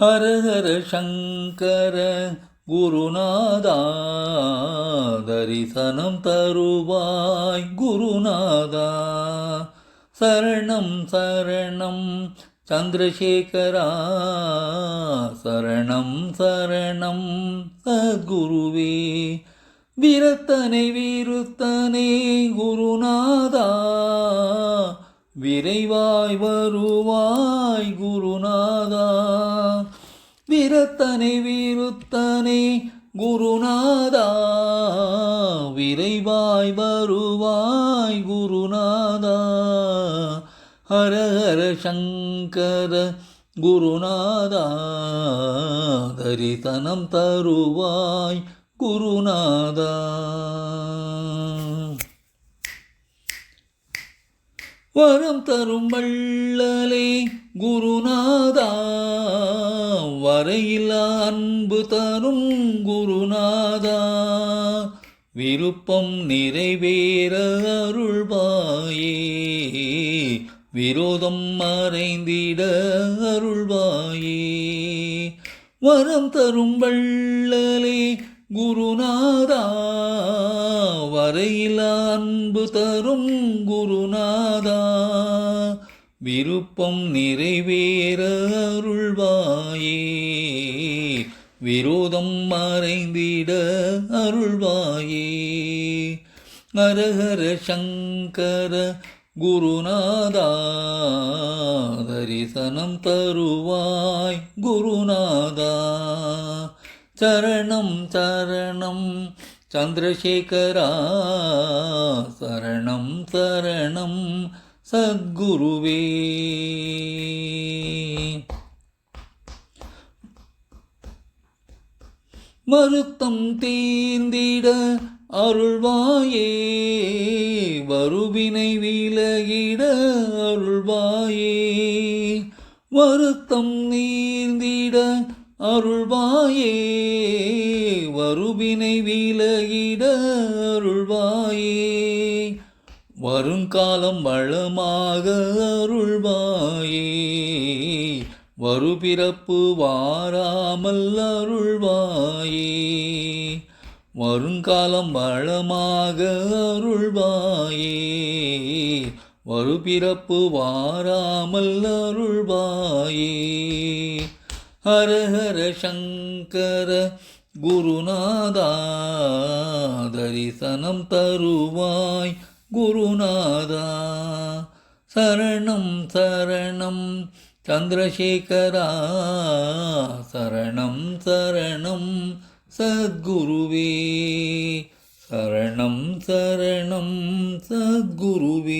ஹர ஹர சங்கர குருநாதா தரிசனம் தருவாய் குருநாதா. சரணம் சரணம் சந்திரசேகரா. சரணம் சரணம் சத்குருவே. விரத்தனை வீருத்தனே குருநாதா. விரைவாய் வருவாய் குருநாதா. விரத்தனை வீருத்தனை குருநாதா விரைவாய் வருவாய் குருநாதா. ஹர ஹர சங்கர குருநாதா தரிசனம் தருவாய் குருநாதா. வரம் தரும் வள்ளலே குருநாதா அறையில் அன்பு தரும் குருநாதா. விருப்பம் நிறைவேற அருள்வாயே. விரோதம் மறைந்திட அருள்வாயே. வரம் தரும் வள்ளலே குருநாதா. வரையில் அன்பு தரும் குருநாதா. விருப்பம் நிறைவேற அருள்வாயே. விரோதம் மறைந்திட அருள்வாயே. ஹரஹர சங்கர குருநாதா தரிசனம் தருவாய் குருநாதா. சரணம் சரணம் சந்திரசேகரா சரணம் சரணம் சத்குருவே. மருத்தம் தீந்திட அருள்வாயே வருவினை விலகிட அருள்வாயே. வருத்தம் நீந்திட அருள்வாயே வருவினை விலகிட அருள்வாயே. வருங்காலம் வளமாக அருள்வாயே வருபிறப்பு வாராமல் அருள்வாயே. வருங்காலம் வளமாக அருள்வாயே. வருபிறப்பு வாராமல் அருள்வாயே. ஹர ஹர சங்கர குருநாதா தரிசனம் தருவாய் குருநாதா. சரணம் சரணம் சந்திரசேகரா சரணம் சரணம் சத்குருவே. சரணம் சரணம் சத்குருவே.